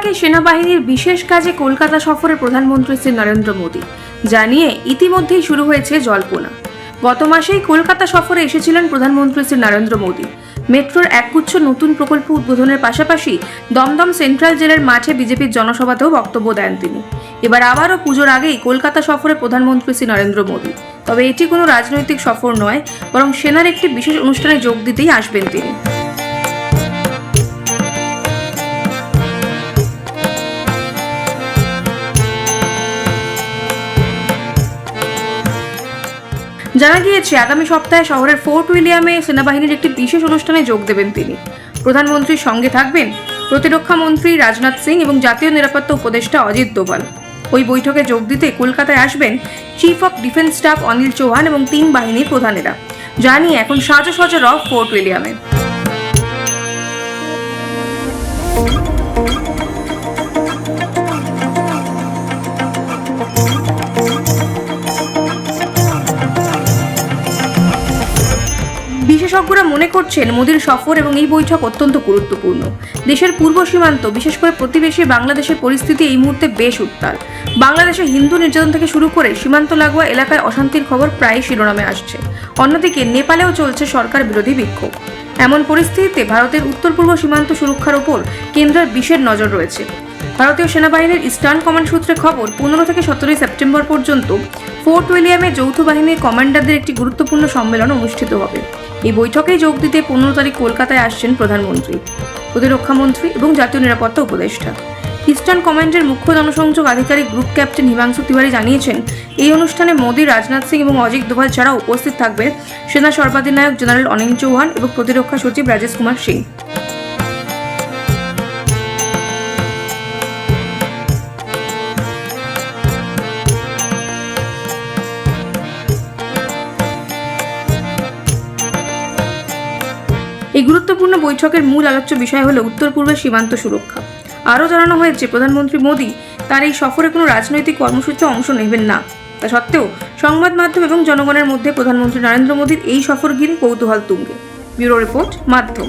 আগে সেনাবাহিনীর বিশেষ কাজে কলকাতা সফরে প্রধানমন্ত্রী শ্রী নরেন্দ্র মোদী জানিয়ে ইতিমধ্যেই শুরু হয়েছে জল্পনা। গত মাসেই কলকাতা সফরে এসেছিলেন প্রধানমন্ত্রী শ্রী নরেন্দ্র মোদী। মেট্রোর একগুচ্ছ নতুন প্রকল্প উদ্বোধনের পাশাপাশি দমদম সেন্ট্রাল জেলের মাঠে বিজেপির জনসভাতেও বক্তব্য দেন তিনি। এবার আবারও পুজোর আগেই কলকাতা সফরে প্রধানমন্ত্রী শ্রী নরেন্দ্র মোদী। তবে এটি কোনো রাজনৈতিক সফর নয়, বরং সেনার একটি বিশেষ অনুষ্ঠানে যোগ দিতেই আসবেন তিনি। জানা গিয়েছে, আগামী সপ্তাহে শহরের ফোর্ট উইলিয়ামে সেনাবাহিনীর একটি বিশেষ অনুষ্ঠানে যোগ দেবেন তিনি। প্রধানমন্ত্রীর সঙ্গে থাকবেন প্রতিরক্ষা মন্ত্রী রাজনাথ সিং এবং জাতীয় নিরাপত্তা উপদেষ্টা অজিত দোভাল। ওই বৈঠকে যোগ দিতে কলকাতায় আসবেন chief of defence staff Anil Chauhan এবং তিন বাহিনীর প্রধানেরা। নিয়ে এখন সাজো সাজো রফ ফোর্ট উইলিয়ামে। বিশেষজ্ঞরা মনে করছেন মোদীর সফর এবং এই বৈঠক অত্যন্ত গুরুত্বপূর্ণ। দেশের পূর্ব সীমান্ত, বিশেষ করে প্রতিবেশী বাংলাদেশের পরিস্থিতি এই মুহূর্তে বেশ উত্তাল। বাংলাদেশে হিন্দু নির্যাতন থেকে শুরু করে সীমান্ত লাগোয়া এলাকায় অশান্তির খবর প্রায় শিরোনামে আসছে। অন্যদিকে নেপালেও চলছে সরকার বিরোধী বিক্ষোভ। এমন পরিস্থিতিতে ভারতের উত্তর পূর্ব সীমান্ত সুরক্ষার ওপর কেন্দ্রের বিশেষ নজর রয়েছে। ভারতীয় সেনাবাহিনীর ইস্টার্ন কমান্ড সূত্রে খবর, পনেরো থেকে সতেরোই সেপ্টেম্বর পর্যন্ত ফোর্ট উইলিয়ামে যৌথ বাহিনীর কমান্ডারদের একটি গুরুত্বপূর্ণ সম্মেলন অনুষ্ঠিত হবে। এই বৈঠকে যোগ দিতে পনেরো তারিখ কলকাতায় আসছেন প্রধানমন্ত্রী প্রতিরক্ষা মন্ত্রী এবং জাতীয় নিরাপত্তা উপদেষ্টা। ইস্টার্ন কমান্ডের মুখ্য জনসংযোগ আধিকারিক গ্রুপ ক্যাপ্টেন হিমাংশু তিওয়ারি জানিয়েছেন, এই অনুষ্ঠানে মোদী, রাজনাথ সিং এবং অজিত দোভাল ছাড়া উপস্থিত থাকবে সেনা সর্বাধিনায়ক জেনারেল অনিল চৌহান এবং প্রতিরক্ষা সচিব রাজেশ কুমার সিং। গুরুত্বপূর্ণ বৈঠকের মূল আলোচ্য বিষয় হলো উত্তর পূর্বের সীমান্ত সুরক্ষা। আরও জানানো হয়েছে, প্রধানমন্ত্রী মোদী তার এই সফরে কোনো রাজনৈতিক কর্মসূচি অংশ নেবেন না। তা সত্ত্বেও সংবাদ মাধ্যম এবং জনগণের মধ্যে প্রধানমন্ত্রী নরেন্দ্র মোদীর এই সফর ঘিরে কৌতূহল তুঙ্গে। ব্যুরো রিপোর্ট, মাধ্যম।